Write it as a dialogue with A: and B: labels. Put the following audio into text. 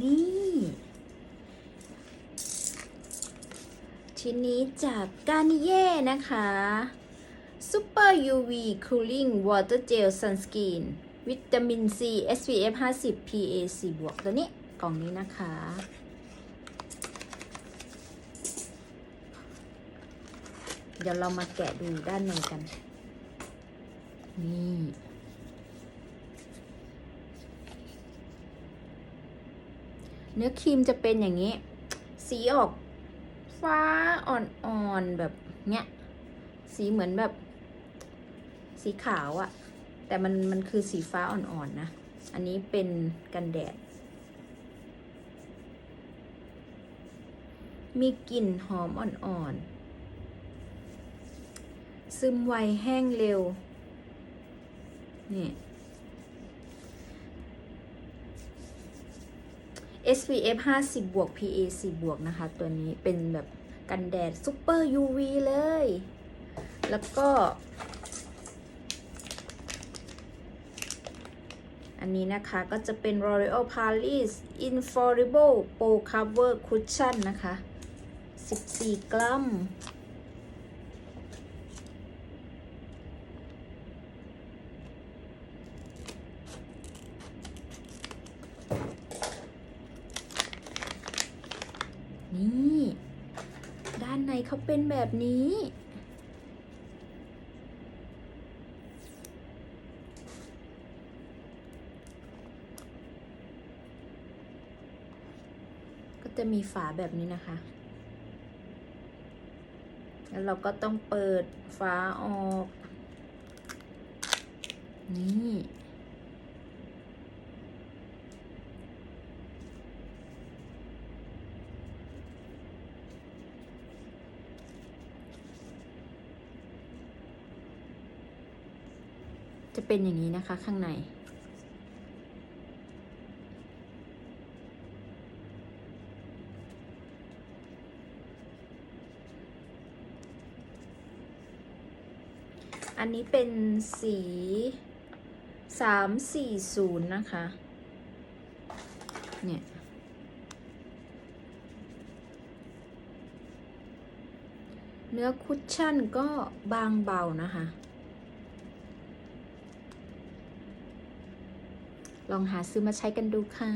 A: นี่ ชิ้นนี้จากกานิเย่นะคะซ Super UV Cooling Water Gel Sunscreen วิตามิน C SPF 50 PA 4บวกตัวนี้ กล่องนี้นะคะ เดี๋ยวเรามาแกะดูด้านในกัน นี่ เนื้อครีมจะเป็นอย่างนี้ สีออกฟ้าอ่อนๆแบบเนี้ย สีเหมือนแบบ สีขาวอะแต่มันมันคือสีฟ้าอ่อนๆนะอันนี้เป็นกันแดด มีกลิ่นหอมอ่อนๆ ซึมไวแห้งเร็ว นี่ SPF 50บวก PA 4บวกนะคะ ตัวนี้เป็นแบบกันแดดซูเปอร์ UV เลย แล้วก็ อันนี้นะคะก็จะเป็น L'Oreal Paris Infallible Pro Cover Cushion นะคะ 14 กรัม นี่ ด้านในเขาเป็นแบบนี้ ก็จะมีฝาแบบนี้นะคะ แล้วเราก็ต้องเปิดฝาออก นี่ จะเป็นอย่างนี้นะคะข้างใน อันนี้เป็นสีสามสี่ศูนย์นะคะ เนี่ยเนื้อคุชชั่นก็บางเบานะคะ ลองหาซื้อมาใช้กันดูค่ะ